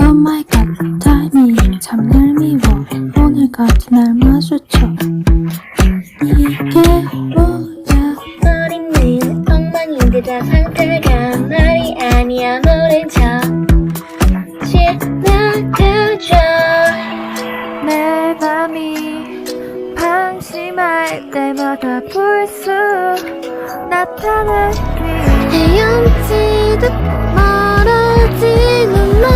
Oh my god, 타이밍 참 얄미워. 오늘같이 날 마주쳐. 이게 뭐야? 머리는 엉망인데 다 상태가 말이 아니야 모른 척 지나가죠 내 밤이 방심할 때마다 불쑥 나타나기 헤엄치듯 멀어지는 너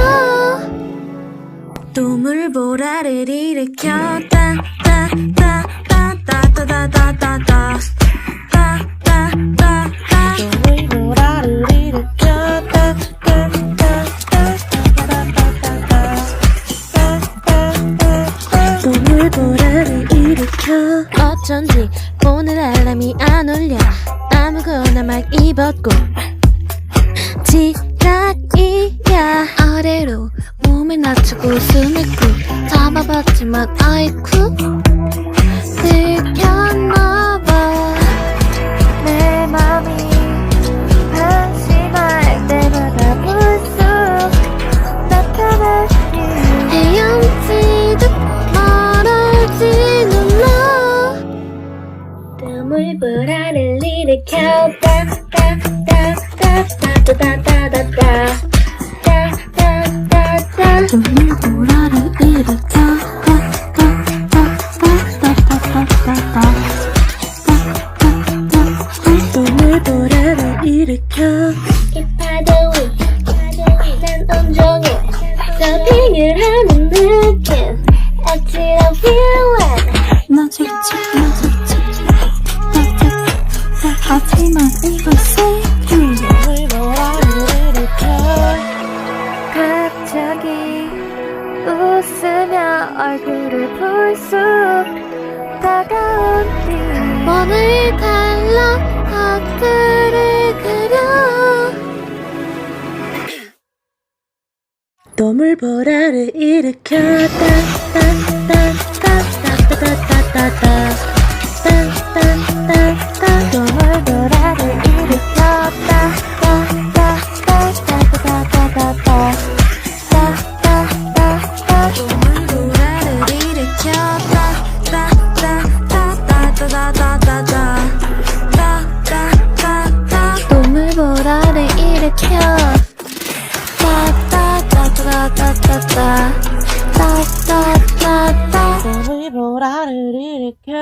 또 물보라를 일으켜 따따따따따따따따따 따따따따 또물보라를 일으켜 어쩐지 오늘 알람이 안 울려 아무거나 막 입었고. 지각이야. 아래로 몸을 낮추고 숨을 꾹 잡아봤지만 아이쿠 돌리 보라를 일으켜 돌리 보라를 일으켜 이 파도 위난 온종일 서핑을 하는 느 하지만 이것은 일으켜 갑자기 웃으며 얼굴을 불쑥 다가온 뒤 몸을 달라 하트를 그려 또물보라를 일으켜 따따따따따따따따따 따따따따 따따따따. 꿈을 보라를 일으켜.